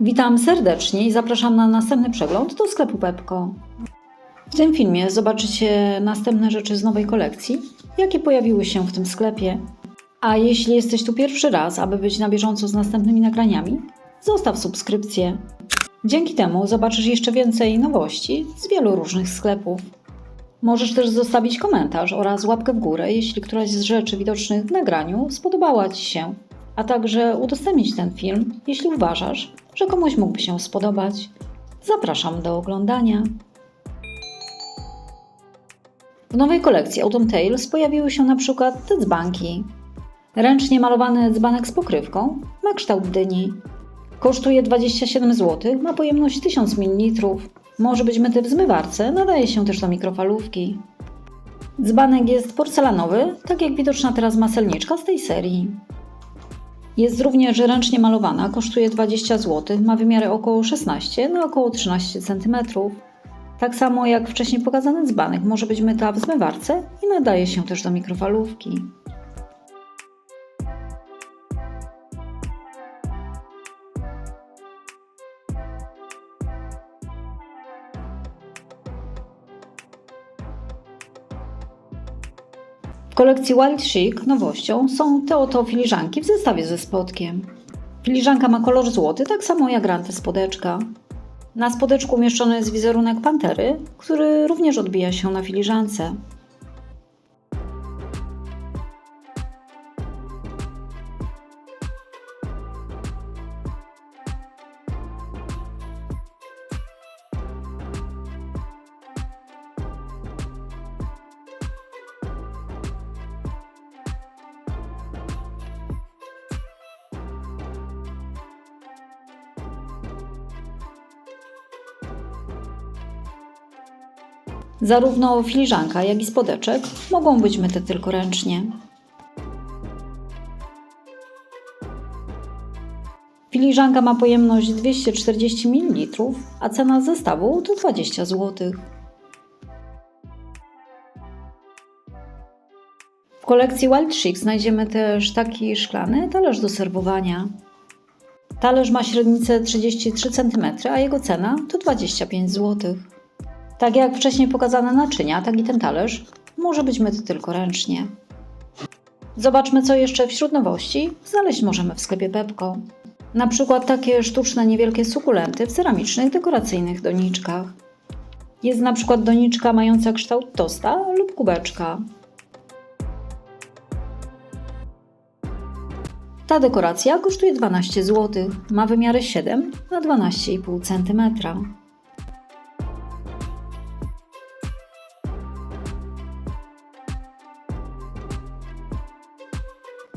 Witam serdecznie i zapraszam na następny przegląd do sklepu Pepko. W tym filmie zobaczycie następne rzeczy z nowej kolekcji, jakie pojawiły się w tym sklepie. A jeśli jesteś tu pierwszy raz, aby być na bieżąco z następnymi nagraniami, zostaw subskrypcję. Dzięki temu zobaczysz jeszcze więcej nowości z wielu różnych sklepów. Możesz też zostawić komentarz oraz łapkę w górę, jeśli któraś z rzeczy widocznych w nagraniu spodobała Ci się, a także udostępnić ten film, jeśli uważasz, że komuś mógłby się spodobać. Zapraszam do oglądania. W nowej kolekcji Autumn Tales pojawiły się na przykład te dzbanki. Ręcznie malowany dzbanek z pokrywką ma kształt dyni. Kosztuje 27 zł, ma pojemność 1000 ml. Może być myty w zmywarce, nadaje się też do mikrofalówki. Dzbanek jest porcelanowy, tak jak widoczna teraz maselniczka z tej serii. Jest również ręcznie malowana, kosztuje 20 zł, ma wymiary około 16 na około 13 cm. Tak samo jak wcześniej pokazany dzbanek może być myta w zmywarce i nadaje się też do mikrofalówki. Kolekcji Wild Chic nowością są te oto filiżanki w zestawie ze spodkiem. Filiżanka ma kolor złoty, tak samo jak rantę spodeczka. Na spodeczku umieszczony jest wizerunek pantery, który również odbija się na filiżance. Zarówno filiżanka, jak i spodeczek mogą być myte tylko ręcznie. Filiżanka ma pojemność 240 ml, a cena zestawu to 20 zł. W kolekcji Wild Chic znajdziemy też taki szklany talerz do serwowania. Talerz ma średnicę 33 cm, a jego cena to 25 zł. Tak jak wcześniej pokazane naczynia, tak i ten talerz może być myty tylko ręcznie. Zobaczmy, co jeszcze wśród nowości znaleźć możemy w sklepie Pepko. Na przykład takie sztuczne, niewielkie sukulenty w ceramicznych, dekoracyjnych doniczkach. Jest na przykład doniczka mająca kształt tosta lub kubeczka. Ta dekoracja kosztuje 12 zł. Ma wymiary 7 na 12,5 cm.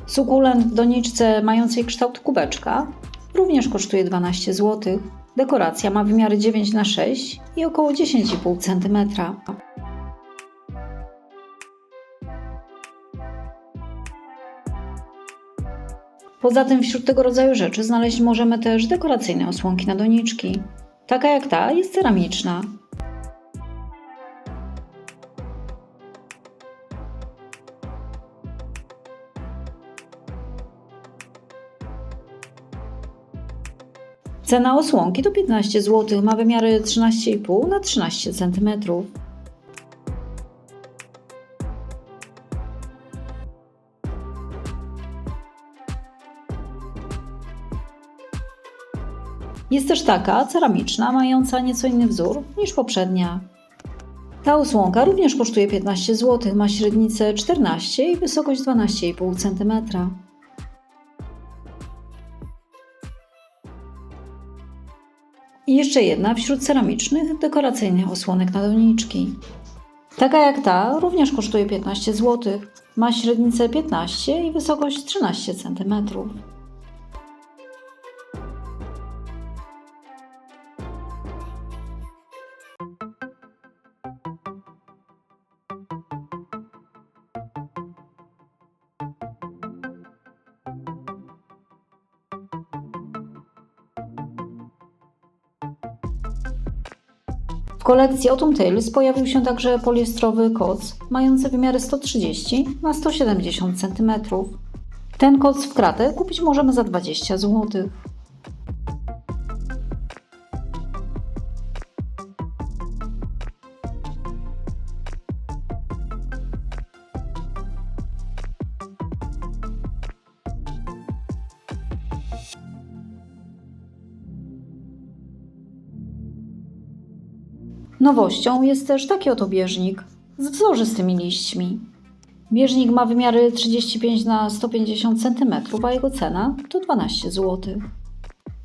Sukulent w doniczce mającej kształt kubeczka również kosztuje 12 zł. Dekoracja ma wymiary 9 na 6 i około 10,5 cm. Poza tym wśród tego rodzaju rzeczy znaleźć możemy też dekoracyjne osłonki na doniczki. Taka jak ta jest ceramiczna. Cena osłonki to 15 zł, ma wymiary 13,5 na 13 cm. Jest też taka ceramiczna, mająca nieco inny wzór niż poprzednia. Ta osłonka również kosztuje 15 zł, ma średnicę 14 i wysokość 12,5 cm. I jeszcze jedna wśród ceramicznych, dekoracyjnych osłonek na doniczki. Taka jak ta również kosztuje 15 zł. Ma średnicę 15 i wysokość 13 cm. Kolekcji Autumn Tales pojawił się także poliestrowy koc mający wymiary 130 na 170 cm. Ten koc w kratę kupić możemy za 20 zł. Nowością jest też taki oto bieżnik z wzorzystymi liśćmi. Bieżnik ma wymiary 35 na 150 cm, a jego cena to 12 zł.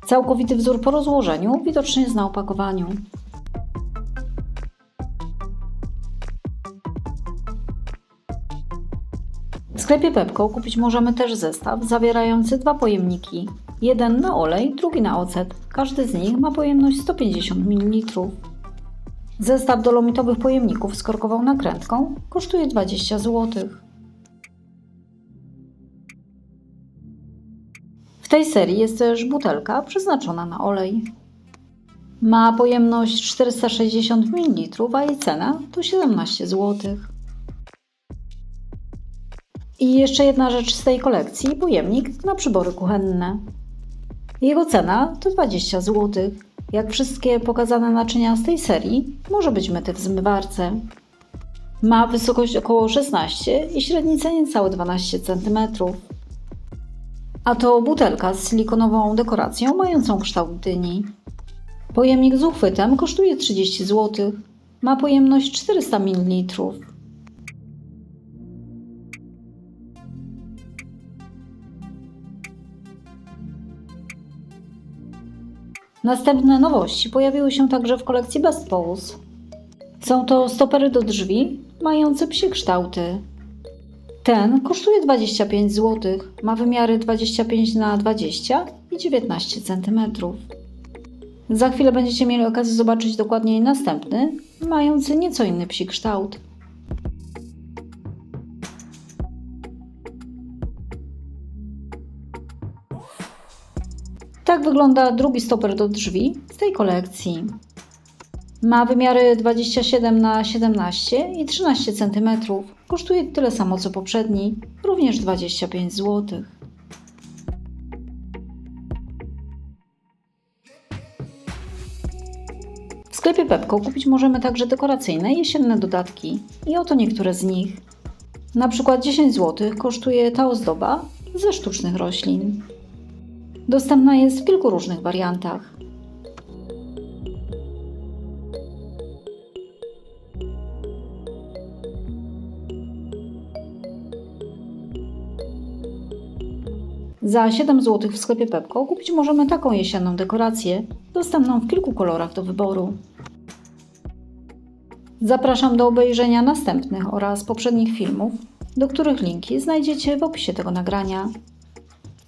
Całkowity wzór po rozłożeniu widoczny jest na opakowaniu. W sklepie Pepko kupić możemy też zestaw zawierający dwa pojemniki. Jeden na olej, drugi na ocet. Każdy z nich ma pojemność 150 ml. Zestaw dolomitowych pojemników z korkową nakrętką kosztuje 20 zł. W tej serii jest też butelka przeznaczona na olej. Ma pojemność 460 ml, a jej cena to 17 zł. I jeszcze jedna rzecz z tej kolekcji pojemnik na przybory kuchenne. Jego cena to 20 zł. Jak wszystkie pokazane naczynia z tej serii, może być myty w zmywarce. Ma wysokość około 16 i średnicę niecałe 12 cm. A to butelka z silikonową dekoracją mającą kształt dyni. Pojemnik z uchwytem kosztuje 30 zł. Ma pojemność 400 ml. Następne nowości pojawiły się także w kolekcji Best Pose. Są to stopery do drzwi mające psie kształty. Ten kosztuje 25 zł, ma wymiary 25 na 20 i 19 cm. Za chwilę będziecie mieli okazję zobaczyć dokładniej następny, mający nieco inny psi kształt. Tak wygląda drugi stoper do drzwi z tej kolekcji. Ma wymiary 27 na 17 i 13 cm. Kosztuje tyle samo co poprzedni, również 25 zł. W sklepie Pepko kupić możemy także dekoracyjne jesienne dodatki i oto niektóre z nich. Na przykład 10 zł kosztuje ta ozdoba ze sztucznych roślin. Dostępna jest w kilku różnych wariantach. Za 7 zł w sklepie Pepko kupić możemy taką jesienną dekorację, dostępną w kilku kolorach do wyboru. Zapraszam do obejrzenia następnych oraz poprzednich filmów, do których linki znajdziecie w opisie tego nagrania.